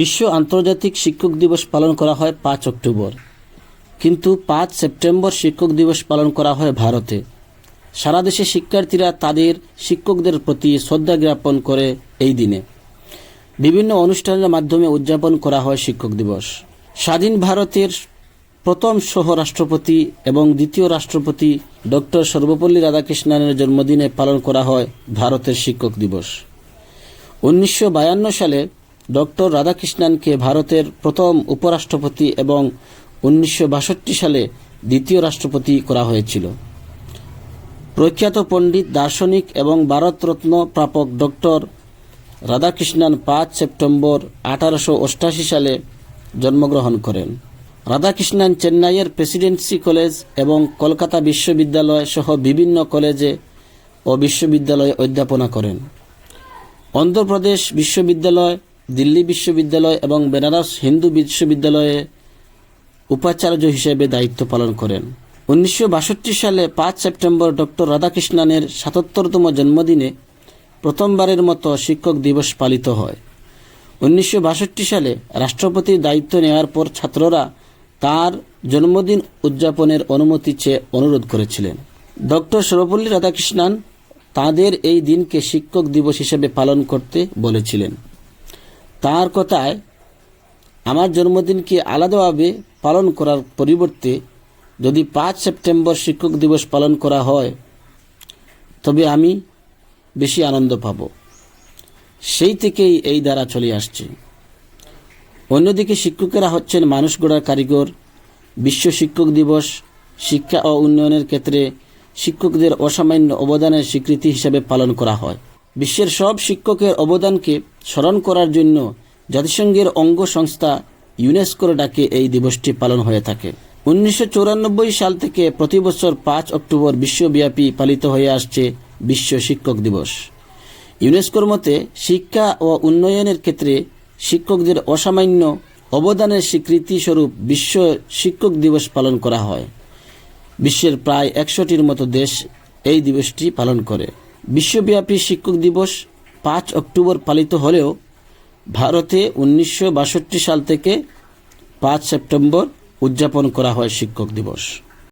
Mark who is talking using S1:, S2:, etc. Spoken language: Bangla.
S1: বিশ্ব আন্তর্জাতিক শিক্ষক দিবস পালন করা হয় পাঁচ অক্টোবর। কিন্তু পাঁচ সেপ্টেম্বর শিক্ষক দিবস পালন করা হয় ভারতে। সারা দেশে শিক্ষার্থীরা তাদের শিক্ষকদের প্রতি শ্রদ্ধা জ্ঞাপন করে এই দিনে। বিভিন্ন অনুষ্ঠানের মাধ্যমে উদযাপন করা হয় শিক্ষক দিবস। স্বাধীন ভারতের প্রথম সহ রাষ্ট্রপতি এবং দ্বিতীয় রাষ্ট্রপতি ডক্টর সর্বপল্লী রাধাকৃষ্ণনের জন্মদিনে পালন করা হয় ভারতের শিক্ষক দিবস। উনিশশো বায়ান্ন সালে ডক্টর রাধাকৃষ্ণনকে ভারতের প্রথম উপরাষ্ট্রপতি এবং উনিশশো বাষট্টি সালে দ্বিতীয় রাষ্ট্রপতি করা হয়েছিল। প্রখ্যাত পণ্ডিত, দার্শনিক এবং ভারতরত্ন প্রাপক ডক্টর রাধাকৃষ্ণন পাঁচ সেপ্টেম্বর আঠারোশো সালে জন্মগ্রহণ করেন। রাধাকৃষ্ণন চেন্নাইয়ের প্রেসিডেন্সি কলেজ এবং কলকাতা বিশ্ববিদ্যালয় সহ বিভিন্ন কলেজে ও বিশ্ববিদ্যালয়ে অধ্যাপনা করেন। অন্ধ্রপ্রদেশ বিশ্ববিদ্যালয় দিল্লি বিশ্ববিদ্যালয় এবং বেনারস হিন্দু বিশ্ববিদ্যালয়ে উপাচার্য হিসেবে দায়িত্ব পালন করেন। উনিশশো বাষট্টি সালে পাঁচ সেপ্টেম্বর ডক্টর রাধাকৃষ্ণনের সাতাত্তরতম জন্মদিনে প্রথমবারের মতো শিক্ষক দিবস পালিত হয়। উনিশশো বাষট্টি সালে রাষ্ট্রপতির দায়িত্ব নেওয়ার পর ছাত্ররা তার জন্মদিন উদযাপনের অনুমতি চেয়ে অনুরোধ করেছিলেন। ডক্টর সর্বপল্লী রাধাকৃষ্ণন তাদের এই দিনকে শিক্ষক দিবস হিসেবে পালন করতে বলেছিলেন। তার কথায় আমার জন্মদিনকে আলাদাভাবে পালন করার পরিবর্তে যদি পাঁচ সেপ্টেম্বর শিক্ষক দিবস পালন করা হয়, তবে আমি বেশি আনন্দ পাব। সেই থেকেই এই দ্বারা চলে আসছে। অন্যদিকে শিক্ষকেরা হচ্ছেন মানুষ গড়ার কারিগর, বিশ্ব শিক্ষক দিবস, শিক্ষা ও উন্নয়নের ক্ষেত্রে শিক্ষকদের অসামান্য অবদানের স্বীকৃতি হিসাবে পালন করা হয়। বিশ্বের সব শিক্ষকের অবদানকে স্মরণ করার জন্য জাতিসংঘের অঙ্গ সংস্থা ইউনেস্কোর ডাকে এই দিবসটি পালন হয়ে থাকে। উনিশশো সাল থেকে প্রতি বছর পাঁচ অক্টোবর বিশ্বব্যাপী পালিত হয়ে আসছে বিশ্ব শিক্ষক দিবস। ইউনেস্কোর মতে শিক্ষা ও উন্নয়নের ক্ষেত্রে শিক্ষকদের অসামান্য অবদানের স্বীকৃতি স্বরূপ বিশ্ব শিক্ষক দিবস পালন করা হয়। বিশ্বের প্রায় একশোটির মতো দেশ এই দিবসটি পালন করে। বিশ্বব্যাপী শিক্ষক দিবস পাঁচ অক্টোবর পালিত হলেও ভারতে উনিশশো বাষট্টি সাল থেকে পাঁচ সেপ্টেম্বর উদযাপন করা হয় শিক্ষক দিবস।